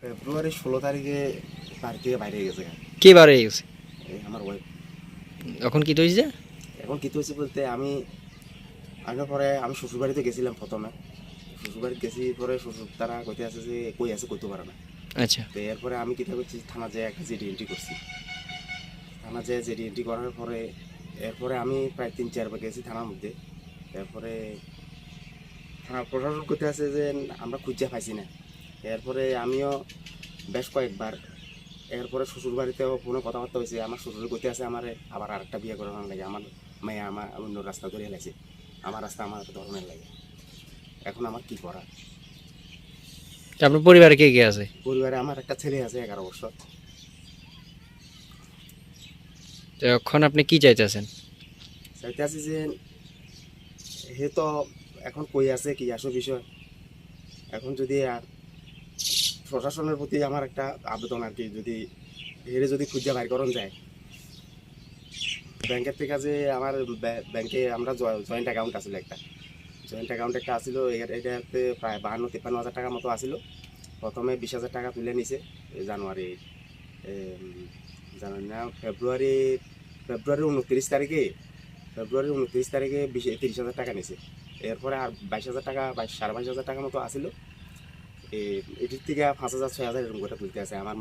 ফেব্রুয়ারি ষোলো তারিখে বাড়ি থেকে বাইরে গেছে। কে বারে গেছে? আমার ওয়াইফ এখন কি হয়েছে? এখন কি হয়েছে বলতে আমি আগে পরে আমি শ্বশুরবাড়িতে গেছিলাম প্রথমে। শ্বশুরবাড়িতে গেছি পরে শ্বশুর তারা কইতে আছে যে কই আছে কইতে পারে না। আচ্ছা। তো এরপরে আমি কিতা করছি থানা যেয়ে একটা জেডি এন্ট্রি করছি। থানা যেয়ে জেডি এন্ট্রি করার পরে এরপরে আমি প্রায় তিন চারবার গেছি থানার মধ্যে। এরপরে থানা প্রশাসন করতে আছে যে আমরা খুঁজে পাইছি না। এরপরে আমিও বেশ কয়েকবার এরপরে শ্বশুর বাড়িতেও ফোনে কথাবার্তা হয়েছে আমার শ্বশুর করতে আছে আমার আবার আরেকটা বিয়ে করানোর লাগে আমার মেয়ে আমার অন্য রাস্তা ধরে হেলাইছে আমার রাস্তা আমার ধরনের লাগে। এখন আমার কি করা আপনার পরিবারে কে কে আছে? পরিবারে আমার একটা ছেলে আছে এগারো বছর। এখন আপনি কি চাইতেছেন? চাইতে আছি যে হে তো এখন কই আছে কি আসো বিষয়। এখন যদি আর প্রশাসনের প্রতি আমার একটা আবেদন আর কি, যদি হেরে যদি খুঁজে বাইর করন যায়। ব্যাংকের থেকে যে আমার ব্যা- ব্যাংকে আমরা জয়েন্ট অ্যাকাউন্ট আছিল একটা। জয়েন্ট অ্যাকাউন্ট একটা আসিল এটাতে প্রায় বাহান্ন, তিপ্পান্ন হাজার টাকা মতো আসিল। প্রথমে বিশ হাজার টাকা তুলে নিছে জানুয়ারি জানুয়ারি না, ফেব্রুয়ারি ফেব্রুয়ারি উনত্রিশ তারিখে ফেব্রুয়ারি উনত্রিশ তারিখে বিশ, তিরিশ হাজার টাকা নিছে। এরপরে আর বাইশ হাজার টাকা, বাইশ, সাড়ে বাইশ হাজার টাকা মতো আসিল। এটির থেকে পাঁচ হাজার ছয় হাজার এরকম করে তুলতে আছে আমার